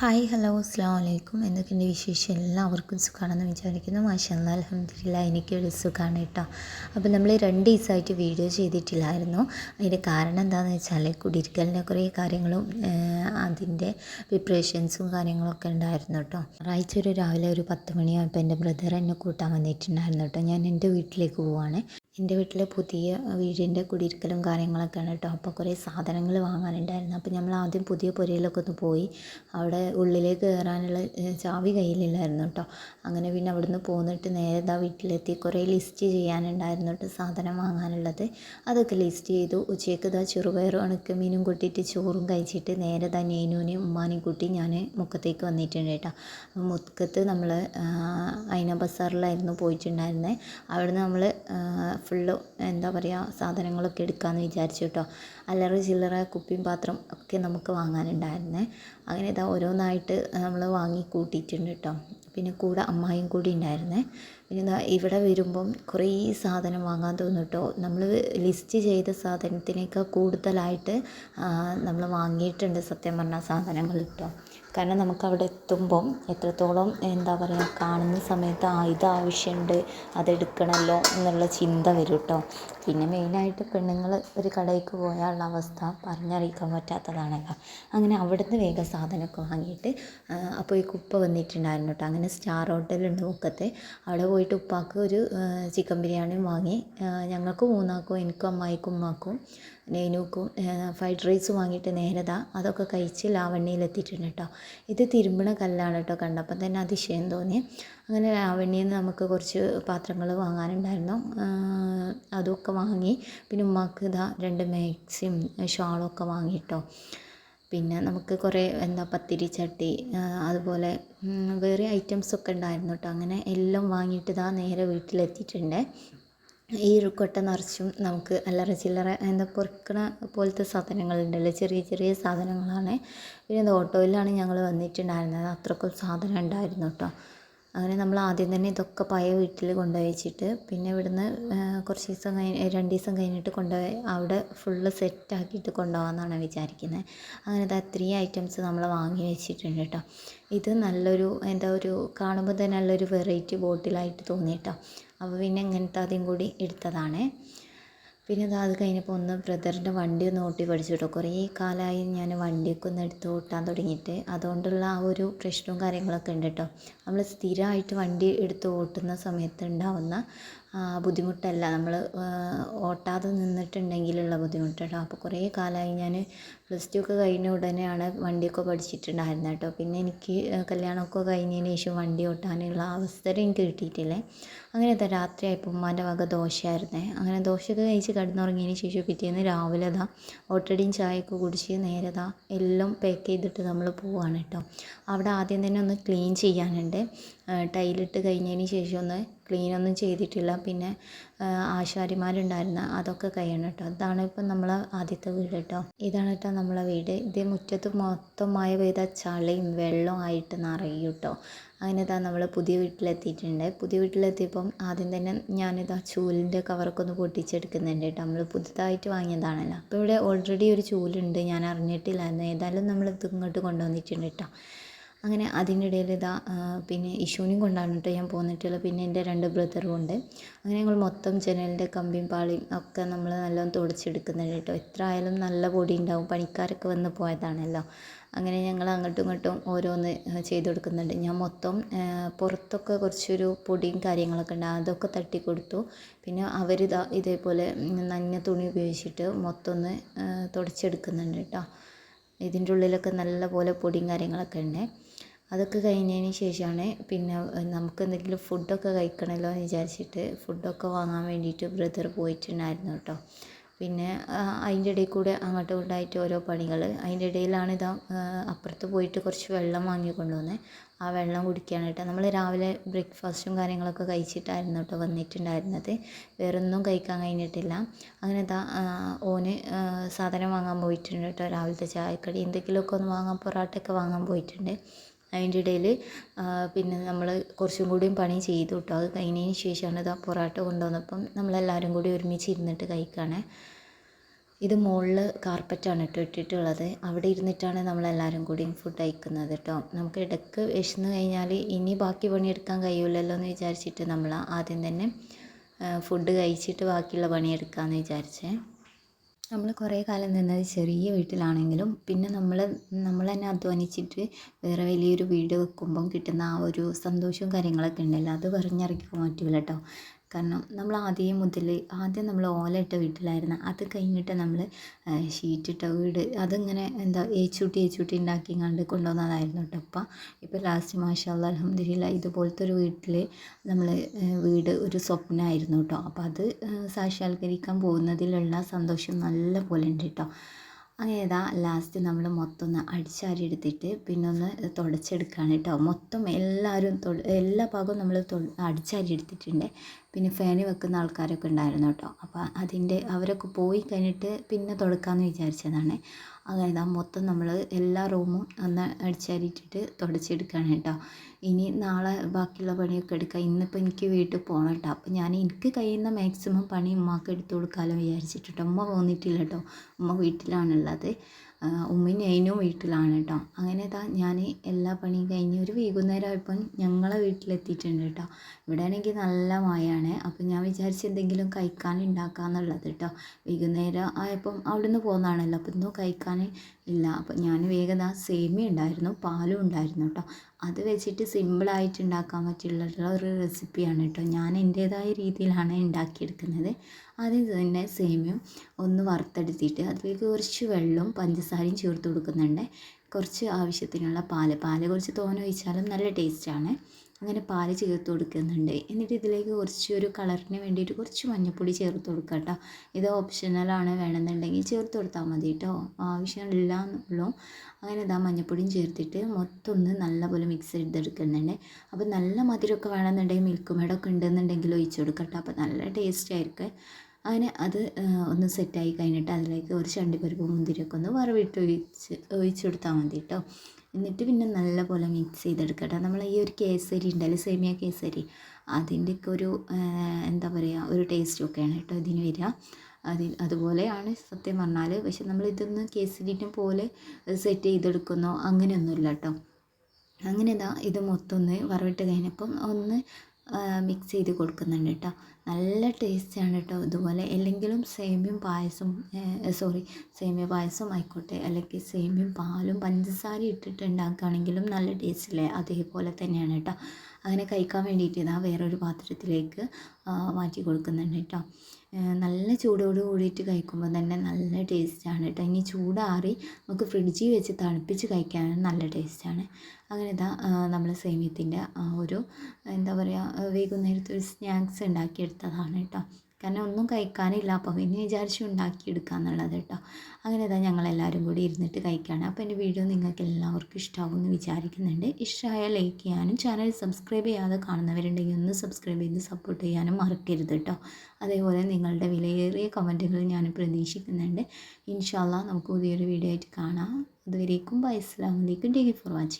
Hi hello അസ്സാം വലൈക്കും എന്തൊക്കെയുണ്ട് വിശേഷം? എല്ലാവർക്കും സുഖമാണെന്ന് വിചാരിക്കുന്നു. മാഷല്ല അലഹമില്ല എനിക്കൊരു സുഖമാണ് കേട്ടോ. അപ്പോൾ നമ്മൾ രണ്ട് ദിവസമായിട്ട് വീഡിയോ ചെയ്തിട്ടില്ലായിരുന്നു. അതിന്റെ കാരണം എന്താണെന്ന് വെച്ചാൽ കുടിയിരിക്കലിന്റെ കുറേ കാര്യങ്ങളും അതിന്റെ പ്രിപ്പറേഷൻസും കാര്യങ്ങളൊക്കെ ഉണ്ടായിരുന്നു കേട്ടോ. ഞായറാഴ്ച ഒരു രാവിലെ ഒരു പത്ത് മണിയായപ്പോൾ എന്റെ ബ്രദർ എന്നെ കൂട്ടാൻ വന്നിട്ടുണ്ടായിരുന്നു കേട്ടോ. ഞാൻ എന്റെ വീട്ടിലേക്ക് പോവാണ്. എന്റെ വീട്ടിൽ പുതിയ വീടിന്റെ കുടിയിരിക്കലും കാര്യങ്ങളൊക്കെയാണ് കേട്ടോ. അപ്പോൾ കുറേ സാധനങ്ങൾ വാങ്ങാനുണ്ടായിരുന്നു. അപ്പോൾ നമ്മൾ ആദ്യം പുതിയ പുരയിലൊക്കെ ഒന്ന് പോയി അവിടെ ഉള്ളിലേക്ക് കയറാനുള്ള ചാവി കയ്യിലില്ലായിരുന്നു കേട്ടോ. അങ്ങനെ പിന്നെ അവിടുന്ന് പോന്നിട്ട് നേരെ ഇതാ വീട്ടിലെത്തി കുറേ ലിസ്റ്റ് ചെയ്യാനുണ്ടായിരുന്നു കേട്ടോ സാധനം വാങ്ങാനുള്ളത്. അതൊക്കെ ലിസ്റ്റ് ചെയ്തു. ഉച്ചയ്ക്ക് ഇതാ ചെറുപയറും ഉണക്കമീനും കൂട്ടിയിട്ട് ചോറും കഴിച്ചിട്ട് നേരെ ഇതാ നേനൂനെയും ഉമ്മാനെയും കൂട്ടി ഞാൻ മുക്കത്തേക്ക് വന്നിട്ടുണ്ട് കേട്ടോ. മുക്കത്ത് നമ്മൾ അയിന ബസാറിലായിരുന്നു പോയിട്ടുണ്ടായിരുന്നത് അവിടുന്ന് നമ്മൾ ഫുള്ള് എന്താ പറയുക സാധനങ്ങളൊക്കെ എടുക്കാമെന്ന് വിചാരിച്ചു കേട്ടോ അല്ലറ ചില്ലറ കുപ്പിയും പാത്രം ഒക്കെ നമുക്ക് വാങ്ങാനുണ്ടായിരുന്നേ. അങ്ങനെ ഇതാ ഓരോന്നായിട്ട് നമ്മൾ വാങ്ങി കൂട്ടിയിട്ടുണ്ട് കേട്ടോ പിന്നെ കൂടെ അമ്മായിയും കൂടി ഉണ്ടായിരുന്നേ. പിന്നെ ഇതാ ഇവിടെ വരുമ്പം കുറേ സാധനം വാങ്ങാൻ തോന്നും കേട്ടോ നമ്മൾ ലിസ്റ്റ് ചെയ്ത സാധനത്തിനേക്കാൾ കൂടുതലായിട്ട് നമ്മൾ വാങ്ങിയിട്ടുണ്ട് സത്യം പറഞ്ഞാൽ സാധനങ്ങൾ കേട്ടോ കാരണം നമുക്ക് അവിടെ എത്തുമ്പം എത്രത്തോളം എന്താ പറയുക കാണുന്ന സമയത്ത് ആ ഇത് ആവശ്യമുണ്ട് അതെടുക്കണമല്ലോ എന്നുള്ള ചിന്ത വരും കേട്ടോ പിന്നെ മെയിനായിട്ട് പെണ്ണുങ്ങൾ ഒരു കടയിലേക്ക് പോയാലുള്ള അവസ്ഥ പറഞ്ഞറിയിക്കാൻ പറ്റാത്തതാണല്ലോ. അങ്ങനെ അവിടുന്ന് വേഗം സാധനമൊക്കെ വാങ്ങിയിട്ട് അപ്പോൾ ഈ കുപ്പ വന്നിട്ടുണ്ടായിരുന്നു കേട്ടോ. അങ്ങനെ സ്റ്റാർ ഹോട്ടലുണ്ട് മുക്കത്തെ. അവിടെ പോയിട്ട് ഉപ്പാക്ക് ഒരു ചിക്കൻ ബിരിയാണിയും വാങ്ങി. ഞങ്ങൾക്ക് മൂന്നാക്കും എനിക്കും അമ്മായിക്കും ഉമ്മാക്കും നെയ്നൂക്കും ഫ്രൈഡ് റൈസ് വാങ്ങിയിട്ട് നേരതാ അതൊക്കെ കഴിച്ച് ലാവണ്യയിലെത്തിയിട്ടുണ്ട് കേട്ടോ. ഇത് തിരുമ്പണ കല്ലാണ് കേട്ടോ കണ്ടപ്പോൾ തന്നെ അതിശയം തോന്നി. അങ്ങനെ ലാവണ്യയിൽ നിന്ന് നമുക്ക് കുറച്ച് പാത്രങ്ങൾ വാങ്ങാനുണ്ടായിരുന്നു. അതൊക്കെ വാങ്ങി. പിന്നെ ഉമ്മാക്ക് ഇതാ രണ്ട് മാക്സിയും ഷാളൊക്കെ വാങ്ങിയിട്ടോ പിന്നെ നമുക്ക് കുറേ എന്താ പത്തിരി ചട്ടി അതുപോലെ വേറെ ഐറ്റംസൊക്കെ ഉണ്ടായിരുന്നു കേട്ടോ അങ്ങനെ എല്ലാം വാങ്ങിയിട്ട് ഇതാ നേരെ വീട്ടിലെത്തിയിട്ടുണ്ട്. ഈ ഒരു നിറച്ചും നമുക്ക് അല്ലറ ചില്ലറ എന്താ പൊറുക്കണ പോലത്തെ സാധനങ്ങളുണ്ടല്ലോ. ചെറിയ ചെറിയ സാധനങ്ങളാണ്. പിന്നെ ഓട്ടോയിലാണ് ഞങ്ങൾ വന്നിട്ടുണ്ടായിരുന്നത്. അത്രക്കും സാധനം ഉണ്ടായിരുന്നു കേട്ടോ അങ്ങനെ നമ്മൾ ആദ്യം തന്നെ ഇതൊക്കെ പഴയ വീട്ടിൽ കൊണ്ടുപോയി വെച്ചിട്ട് പിന്നെ ഇവിടുന്ന് കുറച്ച് ദിവസം കഴിഞ്ഞ് രണ്ട് ദിവസം കഴിഞ്ഞിട്ട് കൊണ്ടുപോയി അവിടെ ഫുള്ള് സെറ്റാക്കിയിട്ട് കൊണ്ടുപോകാമെന്നാണ് വിചാരിക്കുന്നത്. അങ്ങനെ ദാ ത്രീ ഐറ്റംസ് നമ്മൾ വാങ്ങി വെച്ചിട്ടുണ്ട് കേട്ടോ ഇത് നല്ലൊരു എന്താ ഒരു കാണുമ്പോൾ തന്നെ നല്ലൊരു വെറൈറ്റി ബോട്ടിലായിട്ട് തോന്നി കേട്ടോ അപ്പോൾ പിന്നെ ഇങ്ങനത്തെ അതും കൂടി എടുത്തതാണ്. പിന്നെ ഇതാ അത് കഴിഞ്ഞപ്പോൾ ഒന്ന് ബ്രദറിന്റെ വണ്ടി ഒന്ന് ഓട്ടി പഠിച്ചു കേട്ടോ. കുറേ കാലമായി ഞാൻ വണ്ടിയൊക്കെ ഒന്ന് എടുത്ത് ഓട്ടാൻ തുടങ്ങിയിട്ട്. അതുകൊണ്ടുള്ള ആ ഒരു പ്രശ്നവും കാര്യങ്ങളൊക്കെ ഉണ്ട് കേട്ടോ. നമ്മൾ സ്ഥിരമായിട്ട് വണ്ടി എടുത്ത് ഓട്ടുന്ന സമയത്ത് ഉണ്ടാവുന്ന ബുദ്ധിമുട്ടല്ല. നമ്മൾ ഓട്ടാതെ നിന്നിട്ടുണ്ടെങ്കിലുള്ള ബുദ്ധിമുട്ട് കേട്ടോ അപ്പോൾ കുറേ കാലമായി ഞാൻ പ്ലസ് ടു ഒക്കെ കഴിഞ്ഞ ഉടനെയാണ് വണ്ടിയൊക്കെ പഠിച്ചിട്ടുണ്ടായിരുന്നത് കേട്ടോ. പിന്നെ എനിക്ക് കല്യാണമൊക്കെ കഴിഞ്ഞതിന് ശേഷം വണ്ടി ഓട്ടാനുള്ള അവസരം എനിക്ക് കിട്ടിയിട്ടില്ല. അങ്ങനെ രാത്രിയായപ്പോൾ ഉമ്മാന്റെ വക ദോശയായിരുന്നേ. അങ്ങനെ ദോശയൊക്കെ കഴിച്ച് കിടന്നുറങ്ങിയതിന് ശേഷം പിറ്റേന്ന് രാവിലെ ഇതാ ഓട്ടടിയും ചായയൊക്കെ കുടിച്ച് നേരെ ഇതാ എല്ലാം പാക്ക് ചെയ്തിട്ട് നമ്മൾ പോവാണ് കേട്ടോ. അവിടെ ആദ്യം തന്നെ ഒന്ന് ക്ലീൻ ചെയ്യാനുണ്ട്. ടൈലിട്ട് കഴിഞ്ഞതിന് ശേഷം ഒന്ന് ക്ലീനൊന്നും ചെയ്തിട്ടില്ല. പിന്നെ ആശാരിമാരുണ്ടായിരുന്നു അതൊക്കെ കഴിയണം കേട്ടോ. അതാണ് ഇപ്പം നമ്മളെ ആദ്യത്തെ വീട് കേട്ടോ. ഇതാണ് കേട്ടോ നമ്മളെ വീട്. ഇത് മുറ്റത്ത് മൊത്തം മഴ പെയ്ത ചളിയും വെള്ളവും ആയിട്ട് നിറയും കേട്ടോ. അങ്ങനെ ഇതാ നമ്മൾ പുതിയ വീട്ടിലെത്തിയിട്ടുണ്ട്. പുതിയ വീട്ടിലെത്തിയപ്പം ആദ്യം തന്നെ ഞാനിതാ ചൂലിന്റെ കവറൊക്കെ ഒന്ന് പൊട്ടിച്ചെടുക്കുന്നുണ്ട് കേട്ടോ. നമ്മൾ പുതുതായിട്ട് വാങ്ങിയതാണല്ലോ. അപ്പോൾ ഇവിടെ ഓൾറെഡി ഒരു ചൂലുണ്ട്. ഞാൻ അറിഞ്ഞിട്ടില്ലായിരുന്നു. ഏതായാലും നമ്മൾ ഇത് ഇങ്ങോട്ട് കൊണ്ടുവന്നിട്ടുണ്ട് കേട്ടോ. അങ്ങനെ അതിന്റെ ഇടയിൽ ഇതാ പിന്നെ ഇഷുവിനെയും കൊണ്ടാണ് കേട്ടോ ഞാൻ പോന്നിട്ടുള്ളത്. പിന്നെ എന്റെ രണ്ട് ബ്രദറും ഉണ്ട്. അങ്ങനെ ഞങ്ങൾ മൊത്തം ജനലിന്റെ കമ്പിയും പാളിയും ഒക്കെ നമ്മൾ നല്ലോണം തുടച്ചെടുക്കുന്നുണ്ട് കേട്ടോ. എത്ര ആയാലും നല്ല പൊടി ഉണ്ടാവും. പണിക്കാരൊക്കെ വന്ന് പോയതാണല്ലോ. അങ്ങനെ ഞങ്ങൾ അങ്ങോട്ടും ഇങ്ങോട്ടും ഓരോന്ന് ചെയ്ത് കൊടുക്കുന്നുണ്ട്. ഞാൻ മൊത്തം പുറത്തൊക്കെ കുറച്ചൊരു പൊടിയും കാര്യങ്ങളൊക്കെ ഉണ്ട്. അതൊക്കെ തട്ടി കൊടുത്തു. പിന്നെ അവർ ഇതാ ഇതേപോലെ നഞ്ഞ തുണി ഉപയോഗിച്ചിട്ട് മൊത്തം ഒന്ന് തുടച്ചെടുക്കുന്നുണ്ട് കേട്ടോ. ഇതിന്റെ ഉള്ളിലൊക്കെ നല്ല പോലെ പൊടിയും കാര്യങ്ങളൊക്കെ ഉണ്ട്. അതൊക്കെ കഴിഞ്ഞതിന് ശേഷമാണ് പിന്നെ നമുക്ക് എന്തെങ്കിലും ഫുഡൊക്കെ കഴിക്കണമല്ലോ എന്ന് വിചാരിച്ചിട്ട് ഫുഡൊക്കെ വാങ്ങാൻ വേണ്ടിയിട്ട് ബ്രദർ പോയിട്ടുണ്ടായിരുന്നു കേട്ടോ. പിന്നെ അതിന്റെ ഇടയിൽ കൂടെ അങ്ങോട്ടും ഇങ്ങോട്ടായിട്ട് ഓരോ പണികൾ അതിന്റെ ഇടയിലാണ് ഇതാ അപ്പുറത്ത് പോയിട്ട് കുറച്ച് വെള്ളം വാങ്ങി കൊണ്ടുവന്നത് ആ വെള്ളം കുടിക്കുകയാണ് കേട്ടോ. നമ്മൾ രാവിലെ ബ്രേക്ക്ഫാസ്റ്റും കാര്യങ്ങളൊക്കെ കഴിച്ചിട്ടായിരുന്നു കേട്ടോ വന്നിട്ടുണ്ടായിരുന്നത്. വേറൊന്നും കഴിക്കാൻ കഴിഞ്ഞിട്ടില്ല. അങ്ങനെ ഇതാ ഓന് സാധനം വാങ്ങാൻ പോയിട്ടുണ്ട് കേട്ടോ. രാവിലത്തെ ചായക്കടി. എന്തെങ്കിലുമൊക്കെ ഒന്ന് വാങ്ങാൻ പൊറാട്ടയൊക്കെ വാങ്ങാൻ പോയിട്ടുണ്ട്. അതിന്റെ ഇടയിൽ പിന്നെ നമ്മൾ കുറച്ചും കൂടിയും പണി ചെയ്തു കേട്ടോ അത് കഴിഞ്ഞതിന് ശേഷമാണ് ഇതാ പൊറോട്ട കൊണ്ടുവന്നപ്പം നമ്മളെല്ലാവരും കൂടി ഒരുമിച്ച് ഇരുന്നിട്ട് കഴിക്കുകയാണ്. ഇത് മുകളിൽ കാർപ്പറ്റാണ് കേട്ടോ ഇട്ടിട്ടുള്ളത്. അവിടെ ഇരുന്നിട്ടാണ് നമ്മളെല്ലാവരും കൂടി ഫുഡ് കഴിക്കുന്നത് കേട്ടോ. നമുക്ക് ഇടയ്ക്ക് വിശന്ന് കഴിഞ്ഞാൽ ഇനി ബാക്കി പണിയെടുക്കാൻ കഴിയില്ലല്ലോ എന്ന് വിചാരിച്ചിട്ട് നമ്മൾ ആദ്യം തന്നെ ഫുഡ് കഴിച്ചിട്ട് ബാക്കിയുള്ള പണിയെടുക്കാമെന്ന് വിചാരിച്ചേ. നമ്മൾ കുറേ കാലം നിന്നത് ചെറിയ വീട്ടിലാണെങ്കിലും പിന്നെ നമ്മൾ നമ്മൾ തന്നെ അധ്വാനിച്ചിട്ട് വേറെ വലിയൊരു വീട് വെക്കുമ്പം കിട്ടുന്ന ആ ഒരു സന്തോഷവും കാര്യങ്ങളൊക്കെ ഉണ്ടല്ലോ. അത് പറഞ്ഞറിയിക്കാൻ പറ്റില്ല കേട്ടോ കാരണം നമ്മൾ ആദ്യം മുതൽ ആദ്യം നമ്മൾ ഓലയിട്ട വീട്ടിലായിരുന്നു. അത് കഴിഞ്ഞിട്ട് നമ്മൾ ഷീറ്റിട്ട വീട്. അതിങ്ങനെ എന്താ ഏച്ചൂട്ടി ഏച്ചൂട്ടി ഉണ്ടാക്കി കണ്ട് കൊണ്ടുവന്നതായിരുന്നു കേട്ടോ അപ്പം ഇപ്പോൾ ലാസ്റ്റ് മാഷാല്ല അലഹമ്മദില്ല ഇതുപോലത്തെ ഒരു വീട്ടിൽ നമ്മൾ വീട് ഒരു സ്വപ്നമായിരുന്നു കേട്ടോ. അപ്പോൾ അത് സാക്ഷാത്കരിക്കാൻ പോകുന്നതിലുള്ള സന്തോഷം നല്ല പോലെ ഉണ്ട് കേട്ടോ. അങ്ങനെ ഇതാ ലാസ്റ്റ് നമ്മൾ മൊത്തം ഒന്ന് അടിച്ചാരി എടുത്തിട്ട് പിന്നെ ഒന്ന് തുടച്ചെടുക്കുകയാണ് കേട്ടോ. മൊത്തം എല്ലാവരും എല്ലാ ഭാഗവും നമ്മൾ അടിച്ചാരി എടുത്തിട്ടുണ്ട്. പിന്നെ ഫാന് വെക്കുന്ന ആൾക്കാരൊക്കെ ഉണ്ടായിരുന്നു കേട്ടോ. അപ്പോൾ അതിന്റെ അവരൊക്കെ പോയി കഴിഞ്ഞിട്ട് പിന്നെ തുടക്കാമെന്ന് വിചാരിച്ചതാണ്. അങ്ങനെ ഇതാ മൊത്തം നമ്മൾ എല്ലാ റൂമും ഒന്ന് അടിച്ചാരിയിട്ടിട്ട് തുടച്ചെടുക്കുകയാണ് കേട്ടോ. ഇനി നാളെ ബാക്കിയുള്ള പണിയൊക്കെ എടുക്കാം. ഇന്നിപ്പോൾ എനിക്ക് വീട്ടിൽ പോകണം കേട്ടോ അപ്പോൾ ഞാൻ എനിക്ക് കഴിയുന്ന മാക്സിമം പണി ഉമ്മാക്ക് എടുത്തു കൊടുക്കാമല്ലോ വിചാരിച്ചിട്ട് ഉമ്മ പോന്നിട്ടില്ല കേട്ടോ ഉമ്മ വീട്ടിലാണുള്ളത്. ഉമ്മയും ഞാനും വീട്ടിലാണ് കേട്ടോ അങ്ങനെ ഇതാ ഞാൻ എല്ലാ പണിയും കഴിഞ്ഞ് ഒരു വൈകുന്നേരം ആയപ്പോൾ ഞങ്ങളെ വീട്ടിലെത്തിയിട്ടുണ്ട് കേട്ടോ ഇവിടെ ആണെങ്കിൽ നല്ല മഴയാണ്. അപ്പോൾ ഞാൻ വിചാരിച്ച് എന്തെങ്കിലും കഴിക്കാൻ ഉണ്ടാക്കാമെന്നുള്ളത് കേട്ടോ വൈകുന്നേരം ആയപ്പം അവിടുന്ന് പോകുന്നതാണല്ലോ അപ്പോൾ ഇന്നും കഴിക്കാൻ ഇല്ല. അപ്പോൾ ഞാൻ വേഗം ആ സേമിയ ഉണ്ടായിരുന്നു. പാലും ഉണ്ടായിരുന്നു കേട്ടോ അത് വെച്ചിട്ട് സിമ്പിളായിട്ട് ഉണ്ടാക്കാൻ പറ്റിയുള്ള ഒരു റെസിപ്പിയാണ് കേട്ടോ ഞാൻ എന്റേതായ രീതിയിലാണ് ഉണ്ടാക്കിയെടുക്കുന്നത്. ആദ്യം തന്നെ സേമിയം ഒന്ന് വറുത്തെടുത്തിട്ട് അതിലേക്ക് കുറച്ച് വെള്ളവും പഞ്ചസാരയും ചേർത്ത് കൊടുക്കുന്നുണ്ട്. കുറച്ച് ആവശ്യത്തിനുള്ള പാൽ. പാൽ കുറച്ച് തോനെ ഒഴിച്ചാലും നല്ല ടേസ്റ്റാണ് അങ്ങനെ പാൽ ചേർത്ത് കൊടുക്കുന്നുണ്ട്. എന്നിട്ട് ഇതിലേക്ക് കുറച്ച് ഒരു കളറിന് വേണ്ടിയിട്ട് കുറച്ച് മഞ്ഞൾപ്പൊടി ചേർത്ത് കൊടുക്കുക കേട്ടോ. ഇത് ഓപ്ഷണലാണ് വേണമെന്നുണ്ടെങ്കിൽ ചേർത്ത് കൊടുത്താൽ മതി കേട്ടോ. ആവശ്യമില്ല എന്നുള്ളൂ അങ്ങനെ ഇതാ മഞ്ഞൾപ്പൊടിയും ചേർത്തിട്ട് മൊത്തം ഒന്ന് നല്ലപോലെ മിക്സ് ചെയ്തെടുക്കുന്നുണ്ട്. അപ്പോൾ നല്ല മധുരമൊക്കെ വേണമെന്നുണ്ടെങ്കിൽ മിൽക്ക് മേടൊക്കെ ഉണ്ടെന്നുണ്ടെങ്കിൽ ഒഴിച്ച് കൊടുക്കുക കേട്ടോ. അപ്പോൾ നല്ല ടേസ്റ്റ് ആയിരിക്കും. അങ്ങനെ അത് ഒന്ന് സെറ്റായി കഴിഞ്ഞിട്ട് അതിലേക്ക് ഒരു ചണ്ടിപ്പരിപ്പ് മുന്തിരിയൊക്കെ ഒന്ന് വറവിട്ട് ഒഴിച്ച് ഒഴിച്ചു കൊടുത്താൽ മതി കേട്ടോ. എന്നിട്ട് പിന്നെ നല്ലപോലെ മിക്സ് ചെയ്തെടുക്കട്ടെ നമ്മൾ ഈ ഒരു കേസരി ഉണ്ടല്ലോ സേമിയ കേസരി. അതിന്റെയൊക്കെ ഒരു എന്താ പറയുക ഒരു ടേസ്റ്റൊക്കെയാണ് കേട്ടോ ഇതിന് വരിക. അതിൽ അതുപോലെയാണ് സത്യം പറഞ്ഞാൽ പക്ഷെ നമ്മൾ ഇതൊന്ന് കേസരിനെ പോലെ സെറ്റ് ചെയ്തെടുക്കുന്നോ അങ്ങനെയൊന്നുമില്ല കേട്ടോ അങ്ങനെ ഇതാ ഇത് മൊത്തം ഒന്ന് വറവിട്ട് കഴിഞ്ഞപ്പം ഒന്ന് മിക്സ് ചെയ്ത് കൊടുക്കുന്നുണ്ട് കേട്ടോ നല്ല ടേസ്റ്റാണ് കേട്ടോ ഇതുപോലെ. അല്ലെങ്കിലും സേമിയം പായസം സോറി സേമിയ പായസം ആയിക്കോട്ടെ. അല്ലെങ്കിൽ സേമിയം പാലും പഞ്ചസാര ഇട്ടിട്ട് ഉണ്ടാക്കുകയാണെങ്കിലും നല്ല ടേസ്റ്റില്ലേ? അതേപോലെ തന്നെയാണ് കേട്ടോ അങ്ങനെ കഴിക്കാൻ വേണ്ടിയിട്ട് ഇതാ വേറൊരു പാത്രത്തിലേക്ക് മാറ്റി കൊടുക്കുന്നുണ്ട് കേട്ടോ നല്ല ചൂടോട് കൂടിയിട്ട് കഴിക്കുമ്പോൾ തന്നെ നല്ല ടേസ്റ്റാണ് കേട്ടോ. ഇനി ചൂടാറി നമുക്ക് ഫ്രിഡ്ജിൽ വെച്ച് തണുപ്പിച്ച് കഴിക്കാനും നല്ല ടേസ്റ്റാണ്. അങ്ങനെ ഇതാ നമ്മൾ സേമിയത്തിന്റെ ഒരു എന്താ പറയുക വൈകുന്നേരത്തെ ഒരു സ്നാക്സ് ഉണ്ടാക്കിയെടുത്തതാണ് കേട്ടോ. കാരണം ഒന്നും കഴിക്കാനില്ല. അപ്പോൾ പിന്നെ വിചാരിച്ചു ഉണ്ടാക്കിയെടുക്കാന്നുള്ളത് കേട്ടോ. അങ്ങനെ ഇതാ ഞങ്ങളെല്ലാവരും കൂടി ഇരുന്നിട്ട് കഴിക്കുകയാണ് അപ്പോൾ എന്റെ വീഡിയോ നിങ്ങൾക്ക് എല്ലാവർക്കും ഇഷ്ടമാവും എന്ന് വിചാരിക്കുന്നുണ്ട്. ഇഷ്ടമായാൽ ലൈക്ക് ചെയ്യാനും ചാനൽ സബ്സ്ക്രൈബ് ചെയ്യാതെ കാണുന്നവരുണ്ടെങ്കിൽ ഒന്ന് സബ്സ്ക്രൈബ് ചെയ്ത് സപ്പോർട്ട് ചെയ്യാനും മറക്കരുത് കേട്ടോ. അതേപോലെ നിങ്ങളുടെ വിലയേറിയ കമന്റുകൾ ഞാൻ പ്രതീക്ഷിക്കുന്നുണ്ട്. ഇൻഷാല്ല നമുക്ക് പുതിയൊരു വീഡിയോ ആയിട്ട് കാണാം. അതുവരേക്കും ബൈ അസ്ലാമലേക്കും ടേക്ക് ഫോർ വാച്ചിങ്